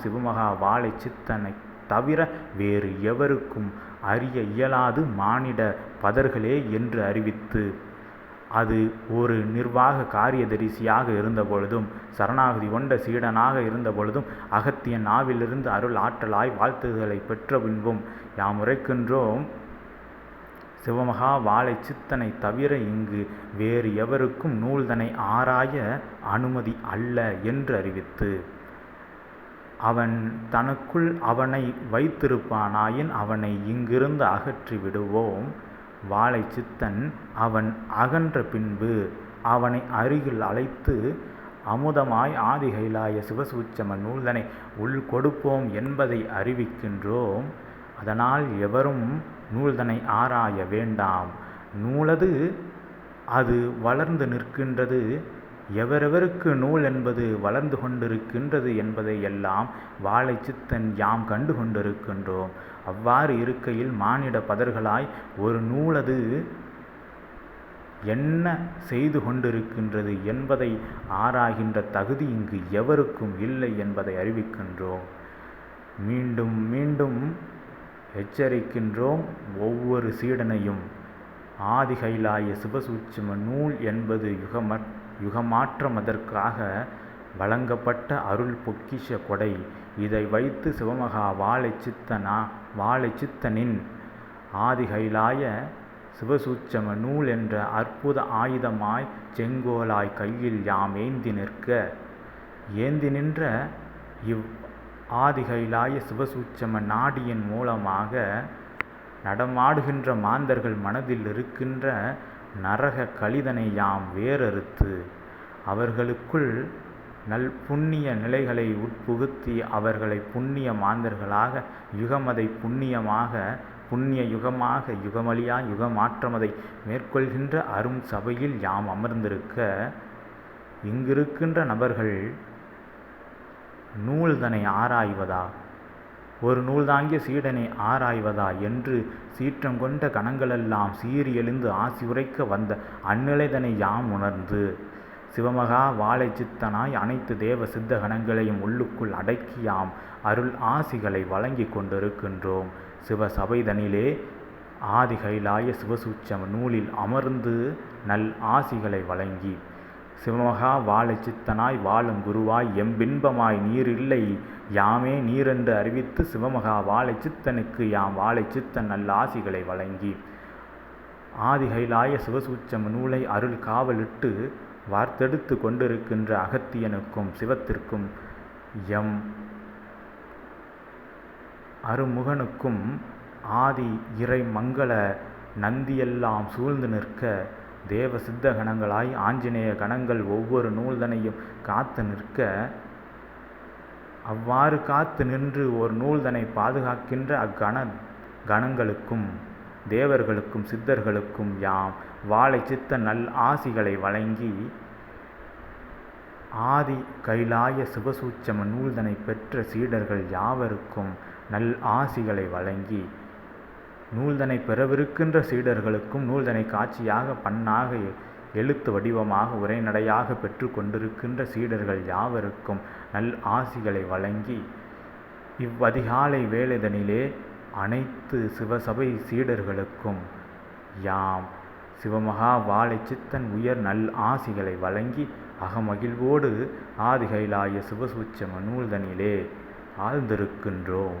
சிவமகா வாழை சித்தனை தவிர வேறு எவருக்கும் அறிய இயலாது மானிட பதர்களே என்று அறிவித்து அது ஒரு நிர்வாக காரியதரிசியாக இருந்தபொழுதும் சரணாகதி கொண்ட சீடனாக இருந்தபொழுதும் அகத்தியன் நாவிலிருந்து அருள் ஆற்றலாய் வாழ்த்துதலை பெற்ற பின்பும் யாம் உரைக்கின்றோம் சிவமகா வாழை சித்தனை தவிர இங்கு வேறு எவருக்கும் நூல்தனை ஆராய அனுமதி அல்ல என்று அறிவித்து அவன் தனக்குள் அவனை வைத்திருப்பானாயின் அவனை இங்கிருந்து அகற்றி விடுவோம். வாழை சித்தன் அவன் அகன்ற பின்பு அவனை அருகில் அழைத்து அமுதமாய் ஆதிகைலாய சிவசூச்சம நூல்தனை உள் கொடுப்போம் என்பதை அறிவிக்கின்றோம். அதனால் எவரும் நூல்தனை ஆராய வேண்டாம். நூலது அது வளர்ந்து நிற்கின்றது. எவரெவருக்கு நூல் என்பது வளர்ந்து கொண்டிருக்கின்றது என்பதை எல்லாம் வாழை சித்தன் யாம் கண்டு கொண்டிருக்கின்றோம். அவ்வாறு இருக்கையில் மானிட பதர்களாய் ஒரு நூலது என்ன செய்து கொண்டிருக்கின்றது என்பதை ஆராய்கின்ற தகுதி இங்கு எவருக்கும் இல்லை என்பதை அறிவிக்கின்றோம். மீண்டும் மீண்டும் எச்சரிக்கின்றோம். ஒவ்வொரு சீடனையும் ஆதிகைலாய சிவசூட்சும நூல் என்பது யுகம யுகமாற்றமதற்காக வழங்கப்பட்ட அருள் பொக்கிஷ கொடை. இதை வைத்து சிவமகா வாழை சித்தனா வாழை சித்தனின் ஆதிகைலாய சிவசூச்சம நூல் என்ற அற்புத ஆயுதமாய் செங்கோலாய் கையில் யாம் ஏந்தி நிற்க. ஏந்தி நின்ற இவ் ஆதிகைலாய சிவசூச்சம நாடியின் மூலமாக நடமாடுகின்ற மாந்தர்கள் மனதில் இருக்கின்ற நரக கழிதனை யாம் வேறறுத்து. அவர்களுக்குள் நல் புண்ணிய நிலைகளை உட்புகுத்தி அவர்களை புண்ணிய மாந்தர்களாக யுகமதை புண்ணியமாக புண்ணிய யுகமாக யுகமளியா யுகமாற்றமதை மேற்கொள்கின்ற அரும் சபையில் யாம் அமர்ந்திருக்க இங்கிருக்கின்ற நபர்கள் நூல்தனை ஆராய்வதா? ஒரு நூல்தாங்கிய சீடனை ஆராய்வதா என்று சீற்றம் கொண்ட கணங்களெல்லாம் சீறி எழுந்து ஆசி உரைக்க வந்த அந்நிலைதனை யாம் உணர்ந்து. சிவமகா வாழை சித்தனாய் அனைத்து தேவ சித்த கணங்களையும் உள்ளுக்குள் அடக்கி யாம் அருள் ஆசிகளை வழங்கி கொண்டிருக்கின்றோம். சிவசபைதனிலே ஆதிகைலாய சிவசூச்சம நூலில் அமர்ந்து நல் ஆசிகளை வழங்கி சிவமகா வாழை சித்தனாய் வாழும் குருவாய் எம்பின்பமாய் நீர் இல்லை யாமே நீரென்று அறிவித்து சிவமகா வாழை சித்தனுக்கு யாம் வாழை சித்தன் நல்ல ஆசிகளை வழங்கி. ஆதிகைலாய சிவசூச்சம நூலை அருள் காவலிட்டு வார்த்தெடுத்து கொண்டிருக்கின்ற அகத்தியனுக்கும் சிவத்திற்கும் எம் அருமுகனுக்கும் ஆதி இறை மங்கள நந்தியெல்லாம் சூழ்ந்து நிற்க தேவ சித்த கணங்களாய் ஆஞ்சநேய கணங்கள் ஒவ்வொரு நூல்தனையும் காத்து நிற்க அவ்வாறு காத்து நின்று ஒரு நூல்தனை பாதுகாக்கின்ற அக்கண கணங்களுக்கும் தேவர்களுக்கும் சித்தர்களுக்கும் யாம் வாழை சித்த நல் ஆசிகளை வழங்கி ஆதி கைலாய சிவசூச்சம நூல்தனை பெற்ற சீடர்கள் யாவருக்கும் நல் ஆசிகளை வழங்கி நூல்தனை பெறவிருக்கின்ற சீடர்களுக்கும் நூல்தனை காட்சியாக பண்ணாக எழுத்து வடிவமாக உரைநடையாக பெற்று கொண்டிருக்கின்ற சீடர்கள் யாவருக்கும் நல் ஆசிகளை வழங்கி இவ்வதிகாலை வேலைதனிலே அனைத்து சிவசபை சீடர்களுக்கும் யாம் சிவமகா வாழை சித்தன் உயர் நல் ஆசிகளை வழங்கி அகமகிழ்வோடு ஆதிகைலாய சிவசூச்சம நூல்தனிலே ஆழ்ந்திருக்கின்றோம்.